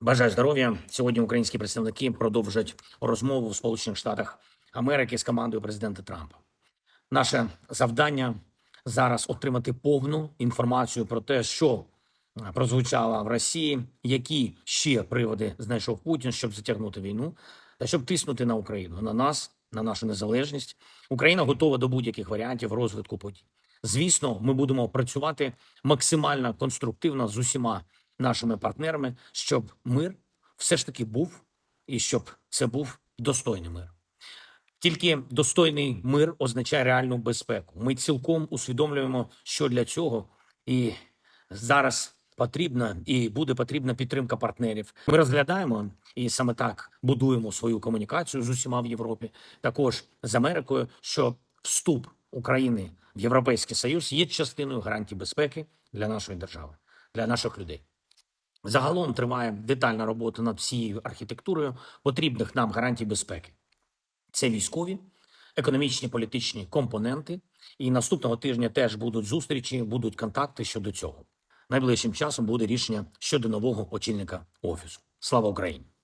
Бажаю здоров'я. Сьогодні українські представники продовжать розмову в Сполучених Штатах Америки з командою президента Трампа. Наше завдання зараз отримати повну інформацію про те, що е, прозвучало в Росії, які ще приводи знайшов Путін, щоб затягнути війну та щоб тиснути на Україну, на нас, на нашу незалежність. Україна готова до будь-яких варіантів розвитку подій. Звісно, ми будемо працювати максимально конструктивно з усіма нашими партнерами, щоб мир все ж таки був і щоб це був достойний мир. Тільки достойний мир означає реальну безпеку. Ми цілком усвідомлюємо, що для цього і зараз потрібна і буде потрібна підтримка партнерів. Ми розглядаємо і саме так будуємо свою комунікацію з усіма в Європі, також з Америкою, що вступ України в Європейський Союз є частиною гарантій безпеки для нашої держави, для наших людей. Загалом триває детальна робота над всією архітектурою потрібних нам гарантій безпеки. Це військові, економічні, політичні компоненти. І наступного тижня теж будуть зустрічі, будуть контакти щодо цього. Найближчим часом буде рішення щодо нового очільника офісу. Слава Україні!